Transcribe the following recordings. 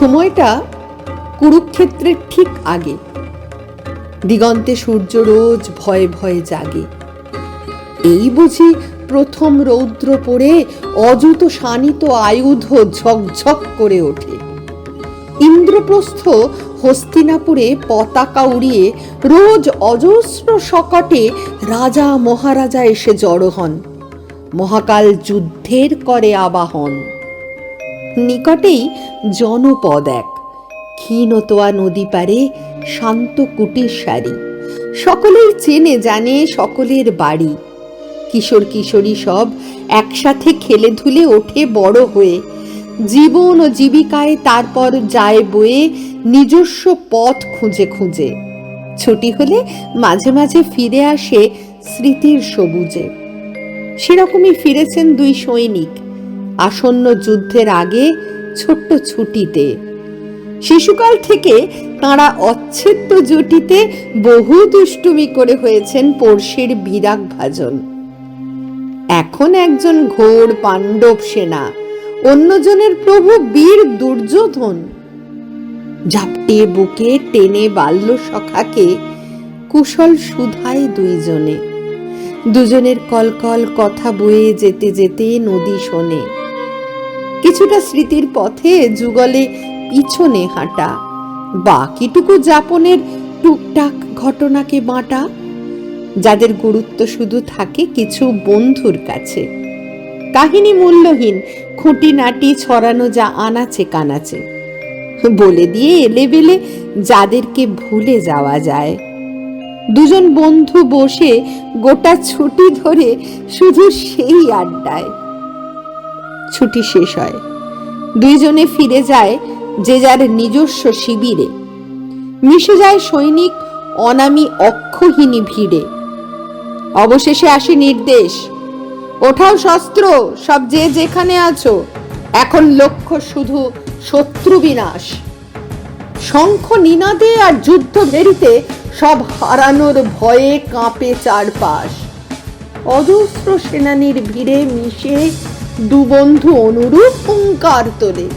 সময়টা কুরুক্ষেত্রের ঠিক আগে। দিগন্তে সূর্য রোজ ভয়ে ভয়ে জাগে। এই বুঝি প্রথম রৌদ্র পড়ে অযুত শানিত আয়ুধ ঝকঝক করে ওঠে। ইন্দ্রপ্রস্থ হস্তিনাপুরে পতাকা উড়িয়ে রোজ অজস্র শকটে রাজা মহারাজা এসে জড়ো হন। মহাকাল যুদ্ধের করে আবাহন। নিকটেই জনপদ এক। ক্ষীণতোয়া নদী পারে শান্ত কুটির সারি। সকলেই চেনে, জানে সকলের বাড়ি। কিশোর কিশোরী সব একসাথে খেলে ধুলে ওঠে বড় হয়ে। জীবন ও জীবিকায় তারপর যায় বয়ে নিজস্ব পথ খুঁজে খুঁজে। ছুটি হলে মাঝে মাঝে ফিরে আসে স্মৃতির সবুজে। সেরকমই ফিরেছেন দুই সৈনিক। আসন্ন যুদ্ধের আগে ছোট্ট ছুটিতে। শিশুকাল থেকে তাঁরা অচ্ছেদ্য জুটিতে বহু দুষ্টুমি করে হয়েছেন পড়শির বিরাগ ভাজন। এখন একজন ঘোর পাণ্ডব সেনা, অন্যজনের প্রভু বীর দুর্যোধন। ঝাপটে বুকে টেনে বাল্য সখাকে কুশল সুধায় দুইজনে। দুজনের কলকল কথা বয়ে যেতে যেতে নদী শোনে। কিছুটা স্মৃতির পথে যুগলে পিছনে হাঁটা। বাকিটুকু যাপনের টুকটাক ঘটনাকে বাঁটা, যাদের গুরুত্ব শুধু থাকে কিছু বন্ধুর কাছে। কাহিনী মূল্যহীন, খুঁটিনাটি ছড়ানো যা আনাচে কানাচে। বলে দিয়ে এলে বেলে যাদেরকে ভুলে যাওয়া যায়। দুজন বন্ধু বসে গোটা ছুটি ধরে শুধু সেই আড্ডায়। ছুটি শেষ হয়। দুইজনে ফিরে যায় যে যার নিজস্ব শিবিরে। মিশে যায় সৈনিক অনামি অক্ষহীনী ভিড়ে। অবশেষে আসে নির্দেশ, ওঠাও শস্ত্র, সব যে যেখানে আছো, এখন লক্ষ্য শুধু শত্রু বিনাশ। শঙ্খ নিনাদে আর যুদ্ধ ভেরিতে সব হারানোর ভয়ে কাঁপে চারপাশ। অজস্র সেনানীর ভিড়ে মিশে দু বন্ধু অনুরূপ হুঙ্কার তোলে।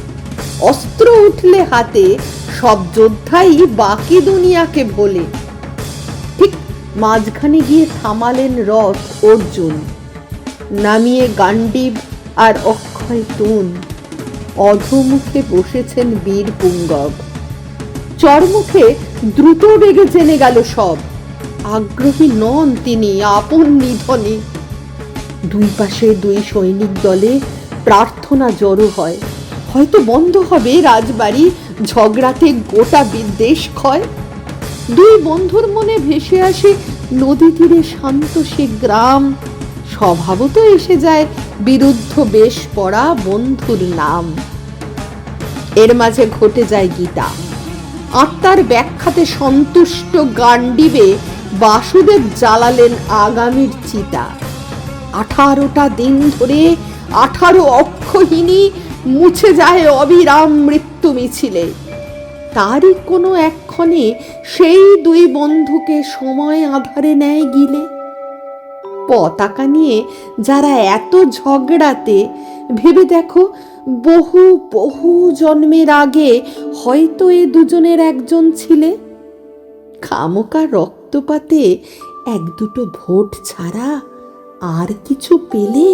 অস্ত্র উঠলে হাতে সব যোদ্ধাই বাকি দুনিয়াকে ভোলে ঠিক মাঝখানে গিয়ে থামালেন রথ অর্জুন। নামিয়ে গান্ডীব আর অক্ষয় তুন। অধমুখে বসেছেন বীর পুঙ্গব। চরমুখে দ্রুত বেগে জেনে গেল সব। আগ্রহী নন তিনি আপন নিধনে। দুই পাশে দুই সৈনিক দলে প্রার্থনা জড়ো হয়। হয়তো বন্ধ হবে রাজবাড়ি, ঝগড়াতে গোটা বিদ্বেষ ক্ষয়। দুই বন্ধুর মনে ভেসে আসে নদী তীরে শান্ত সে গ্রাম। স্বভাবত এসে যায় বিরুদ্ধ বেশ পড়া বন্ধুর নাম। এর মাঝে ঘটে যায় গীতা। আত্মার ব্যাখ্যাতে সন্তুষ্ট গান্ডিবে বাসুদেব জ্বালালেন আগামীর চিতা। আঠারোটা দিন ধরে আঠারো অক্ষহীনী মুছে যায় অবিরাম মৃত্যু মিছিলে। তারই কোনো এক্ষণে সেই দুই বন্ধুকে সময় আধারে নেয় গিলে। পতাকা নিয়ে যারা এত ঝগড়াতে, ভেবে দেখো বহু বহু জন্মের আগে হয়তো এ দুজনের একজন ছিলে। খামোকা রক্তপাতে এক দুটো ভোট ছাড়া আর কিছু পেলে